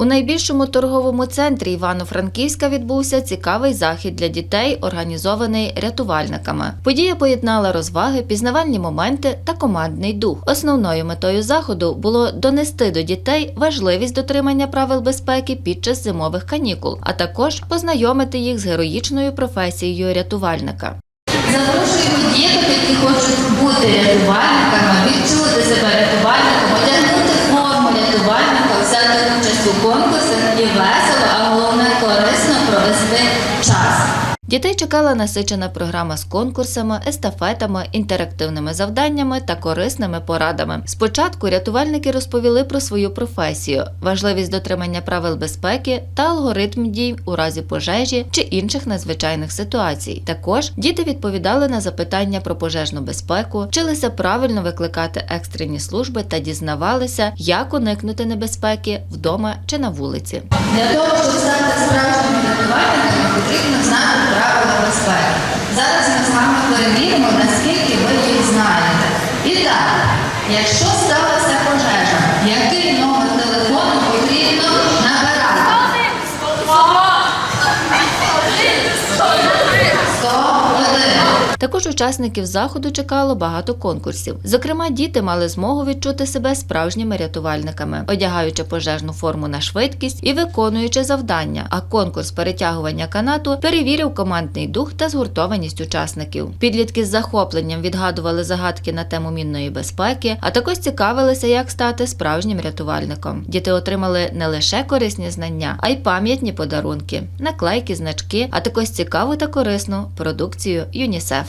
У найбільшому торговому центрі Івано-Франківська відбувся цікавий захід для дітей, організований рятувальниками. Подія поєднала розваги, пізнавальні моменти та командний дух. Основною метою заходу було донести до дітей важливість дотримання правил безпеки під час зимових канікул, а також познайомити їх з героїчною професією рятувальника. Запрошуємо діток, які хочуть бути рятувальниками, відчути себе рятувальником, одягнути форму рятувальника, взяти участь у конкурсах і весело, а головне корисно провести час. Дітей чекала насичена програма з конкурсами, естафетами, інтерактивними завданнями та корисними порадами. Спочатку рятувальники розповіли про свою професію, важливість дотримання правил безпеки та алгоритм дій у разі пожежі чи інших надзвичайних ситуацій. Також діти відповідали на запитання про пожежну безпеку, вчилися правильно викликати екстрені служби та дізнавалися, як уникнути небезпеки вдома чи на вулиці. Для того, щоб стати справжніми рятувальниками, вами перевіримо, наскільки ви їх знаєте. І так, якщо сталася пожежа, який Також учасників заходу чекало багато конкурсів. Зокрема, діти мали змогу відчути себе справжніми рятувальниками, одягаючи пожежну форму на швидкість і виконуючи завдання. А конкурс перетягування канату перевірив командний дух та згуртованість учасників. Підлітки з захопленням відгадували загадки на тему мінної безпеки, а також цікавилися, як стати справжнім рятувальником. Діти отримали не лише корисні знання, а й пам'ятні подарунки, наклейки, значки, а також цікаву та корисну продукцію ЮНІСЕФ.